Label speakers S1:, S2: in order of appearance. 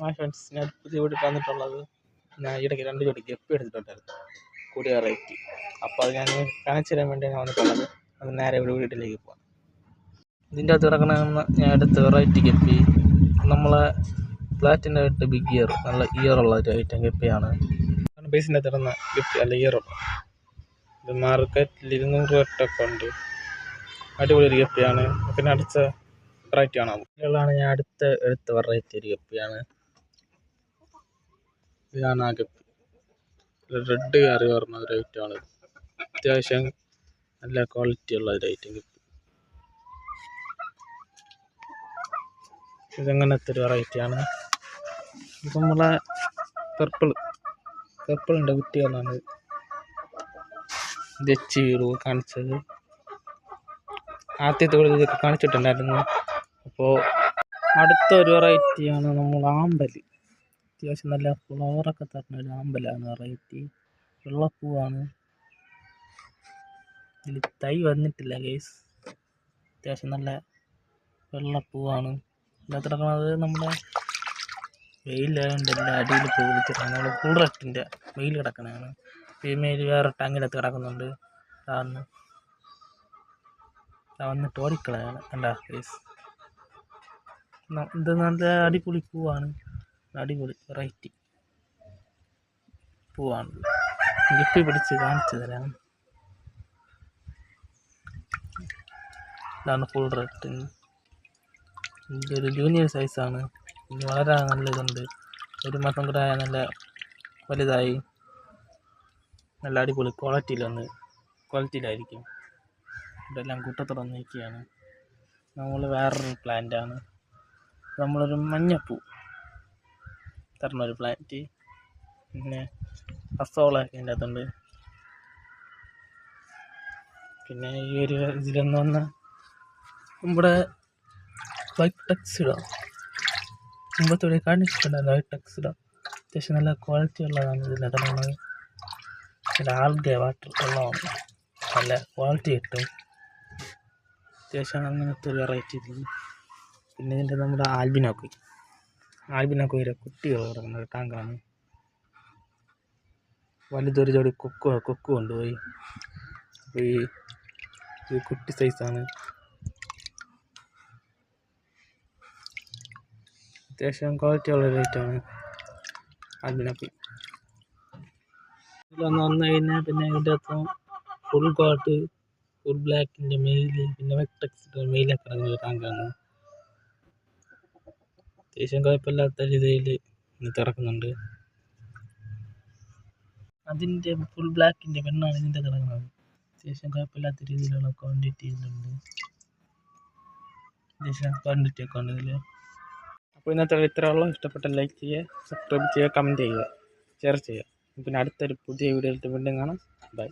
S1: Hi friends ഞാൻ പുതിയ വീട് വന്നിട്ടുള്ളത് ഞാൻ ഇടയ്ക്ക് രണ്ട് ജോഡി ഗപ്പി എടുത്തിട്ടുണ്ടായിരുന്നു. കൂടിയ റേറ്റ് അപ്പോൾ അത് ഞാൻ കാണിച്ചു തരാൻ വേണ്ടിയാണ് വന്നിട്ടുള്ളത്. അത് നേരെ ഇവിടെ വീട്ടിലേക്ക് പോകാം ഇതിന്റെ അകത്ത് ഇറങ്ങണമെന്ന് ഞാൻ എടുത്ത വെറൈറ്റി ഗപ്പി നമ്മളെ ഫ്ലാറ്റിന്റെ അകത്ത് ബിഗ് ഇയർ നല്ല ഇയർ ഉള്ള ഒരു ഐറ്റം ഗപ്പിയാണ് ബേസിന്റെ അകത്ത് ഇടുന്ന ഗപ്പി അല്ല ഇയറുള്ള ഇത് മാർക്കറ്റിൽ ഇരുന്നൂറ് തൊട്ടൊക്കെ ഉണ്ട്. അടിപൊളി ഒരു ഗപ്പിയാണ് പിന്നെ അടുത്ത വെറൈറ്റി ആണ് ഞാൻ അടുത്ത എടുത്ത വെറൈറ്റി ഒരു ഗപ്പിയാണ് ഇതാണ് ആ ഗപ്പി. റെഡ് കയറി പറഞ്ഞ ഒരു ഐറ്റമാണ് അത്യാവശ്യം നല്ല ക്വാളിറ്റി ഉള്ള ഒരു ഐറ്റം ഗപ്പി. ഇതങ്ങനത്തെ ഒരു വെറൈറ്റിയാണ് ഇത് നമ്മളെ പെർപ്പിൾ പെർപ്പിളിന്റെ കുട്ടികളാണ് ഇത് എച്ച് കാണിച്ചത്. ആദ്യത്തെ വീട് ഇതൊക്കെ കാണിച്ചിട്ടുണ്ടായിരുന്നു. അപ്പോൾ അടുത്ത ഒരു വെറൈറ്റിയാണ് നമ്മൾ ആമ്പൽ അത്യാവശ്യം നല്ല ഫ്ലവറൊക്കെ തരുന്ന ഒരു ആമ്പലാണ് വെറൈറ്റി വെള്ളപ്പൂവാണ് ഇതിൽ തൈ വന്നിട്ടില്ല ഗൈസ് അത്യാവശ്യം നല്ല വെള്ളപ്പൂവാണ് ഇതിനകത്ത് കിടക്കുന്നത് നമ്മുടെ വെയിലായതുകൊണ്ട് എല്ലാ അടിയിൽ പൂ വിളിച്ചിട്ടാണ് നമ്മൾ കൂടറട്ടിന്റെ വെയിൽ കിടക്കണതാണ് ഫീമെയിൽ വേറെ ടാങ്കിനകത്ത് കിടക്കുന്നുണ്ട്. അതാണ് വന്ന് ടോടിക്കളയാണ് കണ്ട ഗൈസ് ഇത് നല്ല അടിപൊളി പൂവാണ്. അടിപൊളി വെറൈറ്റി പൂവാണ് ഗപ്പി പിടിച്ച് കാണിച്ചു തരാം. ഇതാണ് ഫുൾ റെഡ് ഒരു ജൂനിയർ സൈസാണ് ഇത് വളരെ നല്ല ഇതുണ്ട്. ഒരു മാസം കൂടെ ആയാൽ നല്ല വലുതായി നല്ല അടിപൊളി ക്വാളിറ്റിയിൽ വന്ന് ക്വാളിറ്റിയിലായിരിക്കും ഇതെല്ലാം കൂട്ടത്തോടെ നമ്മൾ വേറൊരു പ്ലാന്റാണ് നമ്മളൊരു മഞ്ഞപ്പൂ. തരണ ഒരു പ്ലാന്റ് പിന്നെ അസോളൊക്കെ അതിന്റെ അകത്തുണ്ട് പിന്നെ ഈ ഒരു ഇതിലെന്ന് പറഞ്ഞാൽ നമ്മുടെ വൈറ്റ് ടെക്സിഡോ മുമ്പത്തോടെ കാണിച്ചിട്ടുണ്ടായിരുന്നു വൈറ്റ് ടെക്സിഡോ അത്യാവശ്യം നല്ല ക്വാളിറ്റി ഉള്ളതാണ് ഇതിലിടണത് പിന്നെ ആൾഗെ വാട്ടർ വെള്ളമാണ്. നല്ല ക്വാളിറ്റി കിട്ടും. അത്യാവശ്യം അങ്ങനത്തെ ഒരു വെറൈറ്റി ഇതിൽ പിന്നെ ഇതിന്റെ നമ്മുടെ ആൽബിനോക്ക്. ആൽബിനോക്കോയിലെ കുട്ടികൾ കിടക്കുന്ന ഒരു ടാങ്കാണ് വലുതൊരു ജോഡി കൊക്ക് കൊക്ക് കൊണ്ടുപോയി. അപ്പോൾ ഈ കുട്ടി സൈസാണ് അത്യാവശ്യം ക്വാളിറ്റി ഉള്ള റേറ്റാണ് ആൽബിനോക്ക് ഇതിലൊന്ന് വന്നു കഴിഞ്ഞാൽ പിന്നെ ഇതിന്റെ അകത്ത് ഫുൾ കോട്ട് ഫുൾ ബ്ലാക്കിന്റെ മെയിൽ പിന്നെ വെക്ടക്സിന്റെ മെയിലൊക്കെ ഇറങ്ങുന്ന ടാങ്കാണ് അത്യാവശ്യം കുഴപ്പമില്ലാത്ത രീതിയിൽ ഇന്നത്തെ ഇറക്കുന്നുണ്ട് അതിന്റെ ഫുൾ ബ്ലാക്കിന്റെ പെണ്ണാണ് ഇതിന്റെ കിടക്കുന്നത്. അത്യാവശ്യം കുഴപ്പമില്ലാത്ത രീതിയിലുള്ള ക്വാണ്ടിറ്റി ഇതിലുണ്ട് അത്യാവശ്യം ക്വാണ്ടിറ്റി ഒക്കെ ഉണ്ട് ഇതിൽ അപ്പോൾ ഇന്നത്തെ ഇത്രയുള്ള ഇഷ്ടപ്പെട്ട ലൈക്ക് ചെയ്യുക സബ്സ്ക്രൈബ് ചെയ്യുക കമന്റ് ചെയ്യുക ഷെയർ ചെയ്യുക. പിന്നെ അടുത്തൊരു പുതിയ വീഡിയോയിൽ വീണ്ടും കാണാം. ബൈ